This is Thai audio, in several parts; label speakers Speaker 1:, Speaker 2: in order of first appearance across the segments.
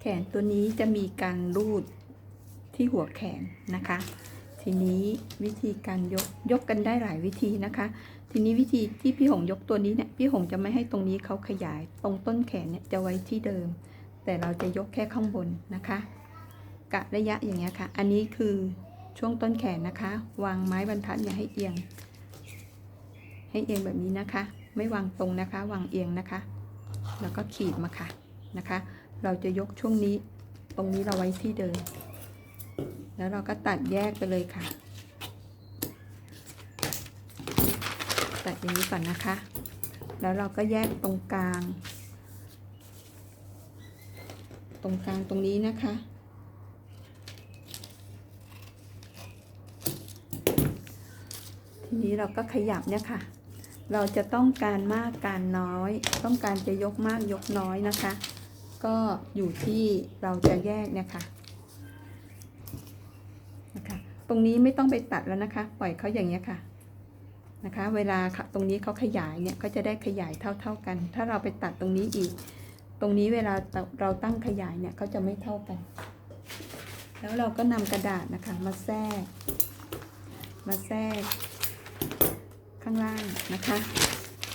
Speaker 1: แขนตัวนี้จะมีการรูดที่หัวแขนนะคะ ทีนี้วิธีการยกยกกันได้หลายวิธีนะคะ ทีนี้วิธีที่พี่หงยกตัวนี้เนี่ยพี่หงจะไม่ให้ตรงนี้เขาขยายตรงต้นแขนเนี่ยจะไว้ที่เดิม แต่เราจะยกแค่ข้างบนนะคะ กะระยะอย่างเงี้ยค่ะ อันนี้คือช่วงต้นแขนนะคะ วางไม้บรรทัดอย่าให้เอียง ให้เอียงแบบนี้นะคะ ไม่วางตรงนะคะ วางเอียงนะคะ แล้วก็ขีดมาค่ะนะคะ เราจะยกช่วงนี้ตรงนี้เราไว้ที่เดิม แล้วเราก็ตัดแยกไปเลยค่ะ ตัดอย่างนี้ก่อนนะคะ แล้วเราก็แยกตรงกลาง ตรงกลางตรงนี้นะคะ ทีนี้เราก็ขยับเนี่ยค่ะ เราจะต้องการมากการน้อย ต้องการจะยกมากยกน้อยนะคะ ก็อยู่ที่เราจะแยกเนี่ยค่ะนะคะ ตรงนี้ไม่ต้องไปตัดแล้วนะคะ ปล่อยเขาอย่างเงี้ยค่ะนะคะ เวลาตรงนี้เขาขยายเนี่ยก็จะได้ขยายเท่า ๆกัน ถ้าเราไปตัดตรงนี้อีก ตรงนี้เวลาเราตั้งขยายเนี่ยเขาจะไม่เท่ากัน แล้วเราก็นำกระดาษนะคะมาแทรก มาแทรกข้างล่างนะคะ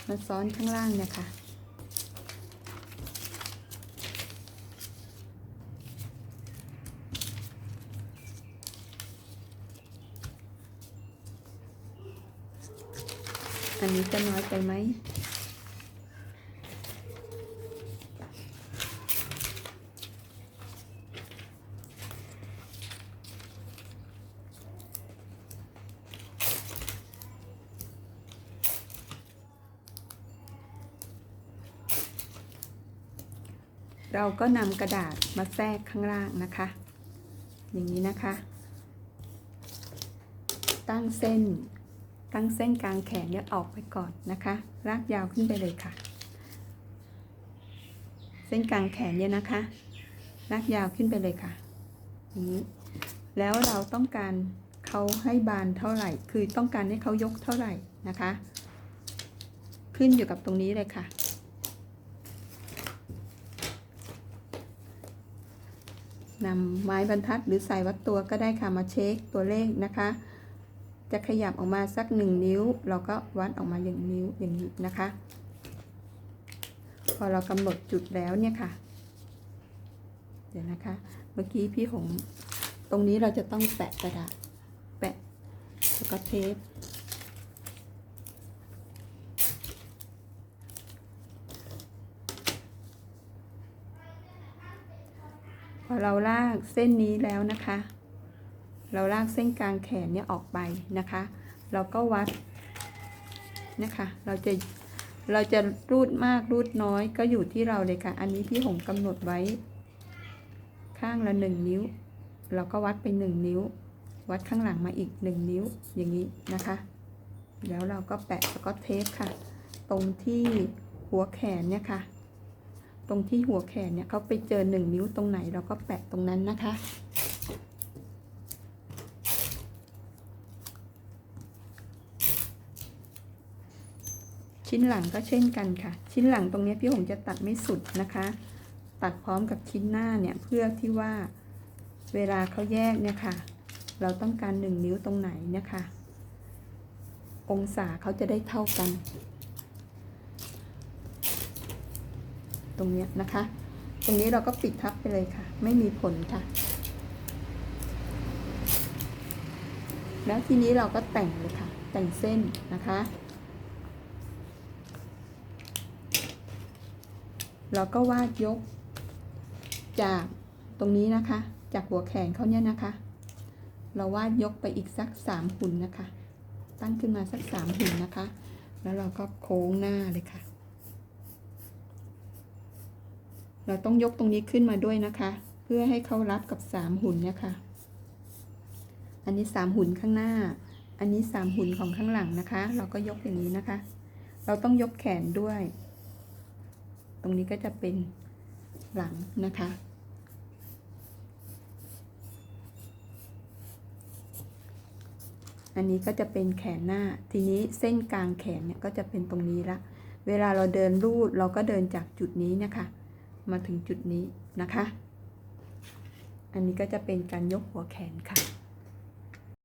Speaker 1: มาซ้อนข้างล่างเนี่ยค่ะ อันนี้จะน้อยไปไหมเราก็นำกระดาษมาแทรกข้างล่างนะคะ อย่างนี้นะคะ ตั้งเส้น ตั้งเส้นกลางแขนเนี่ยออกไปก่อนนะคะ ลากยาวขึ้นไปเลยค่ะ เส้นกลางแขนเนี่ยนะคะ ลากยาวขึ้นไปเลยค่ะอย่างนี้ แล้วเราต้องการเขาให้บานเท่าไหร่ คือต้องการให้เขายกเท่าไหร่นะคะ ขึ้นอยู่กับตรงนี้เลยค่ะนำไม้บรรทัดหรือสายวัดตัวก็ได้ค่ะมาเช็คตัวเลขนะคะ จะขยับออกมาสักหนึ่งนิ้ว เราก็วัดออกมาอย่างนิ้วอย่างนี้นะคะ พอเรากำหนดจุดแล้วเนี่ยค่ะ เดี๋ยวนะคะ เมื่อกี้พี่หงตรงนี้เราจะต้องแปะกระดาษแปะแล้วก็เทปพอเราลากเส้นนี้แล้วนะคะ เราลากเส้นกลางแขนเนี่ยออกไปนะคะ เราก็วัดนะคะ เราจะเราจะรูดมากรูดน้อยก็อยู่ที่เราเลยค่ะ อันนี้พี่หงกำหนดไว้ ข้างละหนึ่งนิ้ว เราก็วัดไปหนึ่งนิ้ว วัดข้างหลังมาอีกหนึ่งนิ้วอย่างนี้นะคะ แล้วเราก็แปะแล้วก็เทปค่ะ ตรงที่หัวแขนเนี่ยค่ะ ตรงที่หัวแขนเนี่ยเขาไปเจอหนึ่งนิ้วตรงไหนเราก็แปะตรงนั้นนะคะ ชิ้นหลังก็เช่นกันค่ะ ชิ้นหลังตรงนี้พี่หงจะตัดไม่สุดนะคะ ตัดพร้อมกับชิ้นหน้าเนี่ยเพื่อที่ว่าเวลาเขาแยกเนี่ยค่ะ เราต้องการหนึ่งนิ้วตรงไหนเนี่ยค่ะ องศาเขาจะได้เท่ากัน ตรงเนี้ยนะคะ ตรงนี้เราก็ปิดทับไปเลยค่ะ ไม่มีผลค่ะ แล้วทีนี้เราก็แต่งเลยค่ะ แต่งเส้นนะคะ เราก็วาดยก จากตรงนี้นะคะ จากหัวแขนเขาเนี่ยนะคะ เราวาดยกไปอีกสักสามหุ่นนะคะ ตั้งขึ้นมาสักสามหุ่นนะคะ แล้วเราก็โค้งหน้าเลยค่ะ เราต้องยกตรงนี้ขึ้นมาด้วยนะคะ เพื่อให้เขารับกับสามหุ่นเนี่ยค่ะ อันนี้สามหุ่นข้างหน้า อันนี้สามหุ่นของข้างหลังนะคะ เราก็ยกอย่างนี้นะคะ เราต้องยกแขนด้วย รงนี้ก็จะเป็นหลังนะคะ อันนี้ก็จะเป็นแขนหน้า ทีนี้เส้นกลางแขนเนี่ยก็จะเป็นตรงนี้ละ เวลาเราเดินรูดเราก็เดินจากจุดนี้นะคะ มาถึงจุดนี้นะคะ อันนี้ก็จะเป็นการยกหัวแขนค่ะ